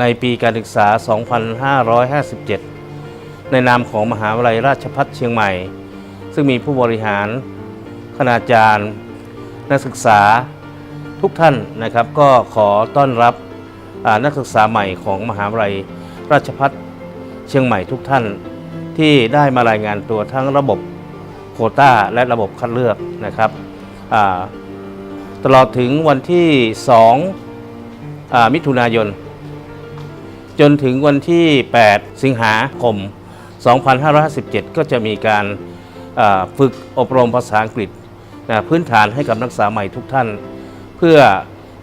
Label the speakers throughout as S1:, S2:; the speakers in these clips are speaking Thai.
S1: ในปีการศึกษา 2557 ในนามของมหาวิทยาลัยราชภัฏเชียงใหม่ ซึ่งมีผู้บริหาร คณาจารย์ นักศึกษาทุกท่านนะครับ ก็ขอต้อนรับนักศึกษาใหม่ของมหาวิทยาลัยราชภัฏเชียงใหม่ทุกท่าน ที่ได้มารายงานตัวทั้งระบบโคต้าและระบบคัดเลือกนะครับตลอดถึงวันที่2อ่ามิถุนายน จนถึงวันที่ 8 สิงหาคม 2557 ก็จะมีการฝึกอบรมภาษาอังกฤษนะพื้นฐานให้กับนักศึกษาใหม่ทุกท่าน เพื่อ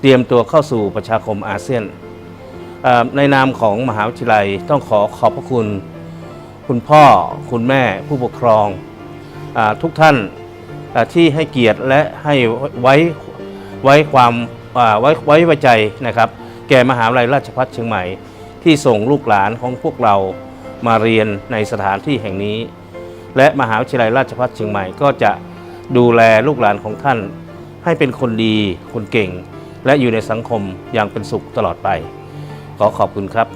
S1: เตรียมตัวเข้าสู่ประชาคมอาเซียนอ่าในนามของมหาวิทยาลัยต้องขอขอบพระคุณ คุณพ่อคุณแม่ผู้ปกครองอทุกท่านที่ให้เกียรติและให้ไว้ไว้ความไว้ไว้ไว้ใจนะครับ แก่มหาวิทยาลัยราชภัฏเชียงใหม่ ที่ส่งลูกหลานของพวกเรามาเรียนในสถานที่แห่งนี้ และมหาวิทยาลัยราชภัฏเชียงใหม่ก็จะดูแลลูกหลานของท่าน ให้เป็นคนดีคนเก่ง และอยู่ในสังคมอย่างเป็นสุขตลอดไป ขอขอบคุณครับ